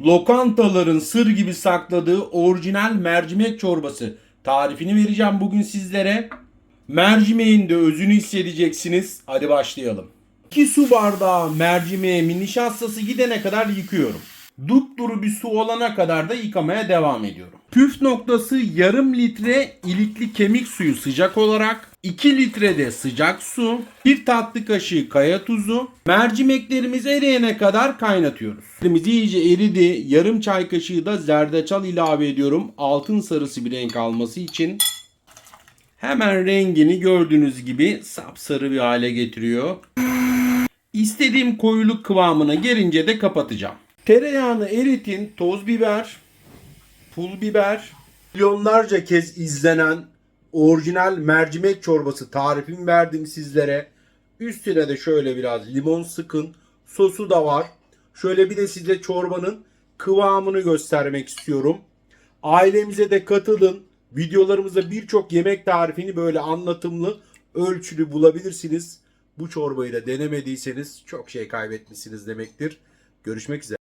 Lokantaların sır gibi sakladığı orijinal mercimek çorbası tarifini vereceğim bugün sizlere. Mercimeğin de özünü hissedeceksiniz. Hadi başlayalım. 2 su bardağı mercimeğimin nişastası gidene kadar yıkıyorum. Dupduru bir su olana kadar da yıkamaya devam ediyorum. Püf noktası yarım litre ilikli kemik suyu sıcak olarak, 2 litre de sıcak su, 1 tatlı kaşığı kaya tuzu, mercimeklerimiz eriyene kadar kaynatıyoruz. Mercimeklerimiz iyice eridi. Yarım çay kaşığı da zerdeçal ilave ediyorum. Altın sarısı bir renk alması için. Hemen rengini gördüğünüz gibi sapsarı bir hale getiriyor. İstediğim koyuluk kıvamına gelince de kapatacağım. Tereyağını eritin, toz biber, pul biber, milyonlarca kez izlenen orijinal mercimek çorbası tarifimi verdim sizlere. Üstüne de şöyle biraz limon sıkın. Sosu da var. Şöyle bir de size çorbanın kıvamını göstermek istiyorum. Ailemize de katılın. Videolarımızda birçok yemek tarifini böyle anlatımlı, ölçülü bulabilirsiniz. Bu çorbayı da denemediyseniz çok şey kaybetmişsiniz demektir. Görüşmek üzere.